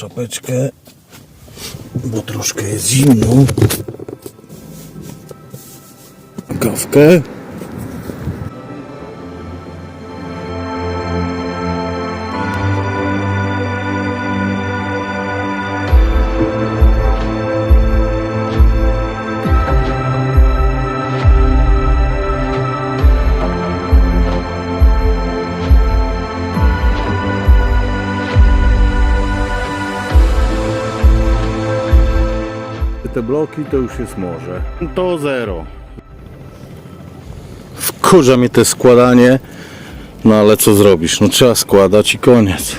czapeczkę, bo troszkę jest zimno. Kawkę. Te bloki to już jest morze. To zero. Wkurza mnie te składanie. No ale co zrobisz? No trzeba składać i koniec.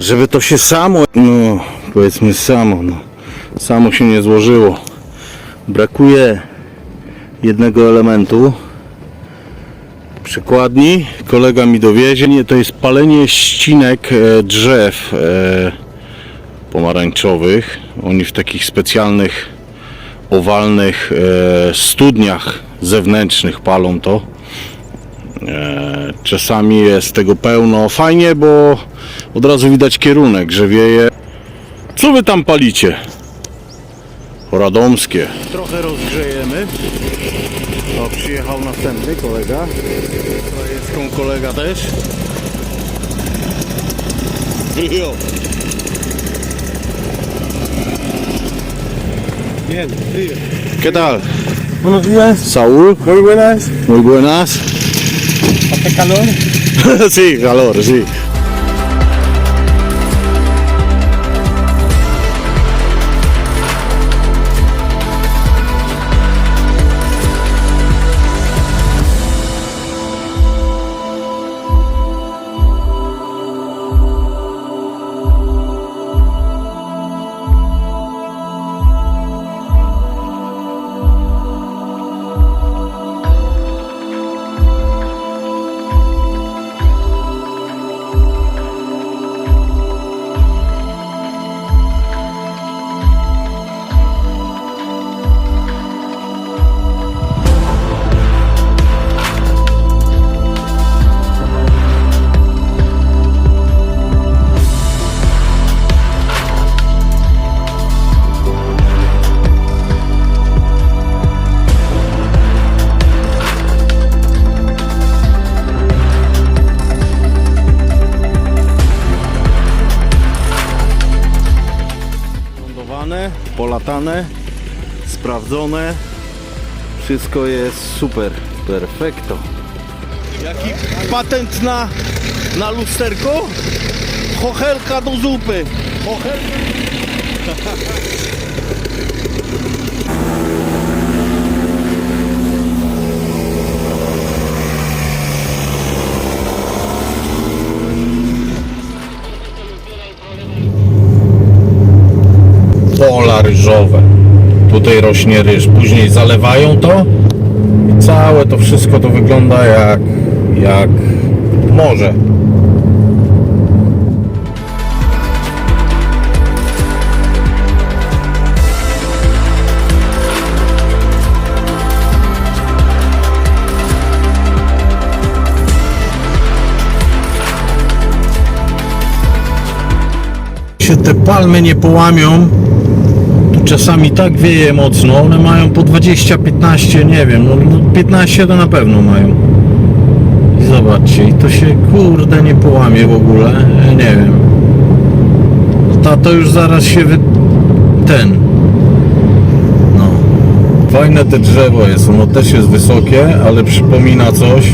Żeby to się samo, no powiedzmy samo, no, samo się nie złożyło. Brakuje jednego elementu. Przykładni, kolega mi dowiezie. Nie, to jest palenie ścinek e, drzew e, pomarańczowych. Oni w takich specjalnych owalnych e, studniach zewnętrznych palą to. E, czasami jest tego pełno. Fajnie, bo od razu widać kierunek, że wieje. Co wy tam palicie? Radomskie. Trochę rozgrzejemy. O, przyjechał następny kolega. Krajewską kolega też. Jo. Bien, sí. ¿Qué tal? Buenos días, Saúl, muy buenas. muy buenas. ¿Hace calor? sí, calor, sí. Polatane, sprawdzone. Wszystko jest super, perfekto. Jaki patent na, na lusterko? Chochelka do zupy. Chochelka. Ryżowe. Tutaj rośnie ryż. Później zalewają to i całe to wszystko to wygląda jak, jak morze. się te palmy nie połamią, czasami tak wieje mocno, one mają po 20, 15, nie wiem, no no 15 to na pewno mają. I zobaczcie, i to się kurde nie połamie w ogóle, ja nie wiem. Ta to już zaraz się wy... ten. No. Fajne te drzewo jest, ono też jest wysokie, ale przypomina coś.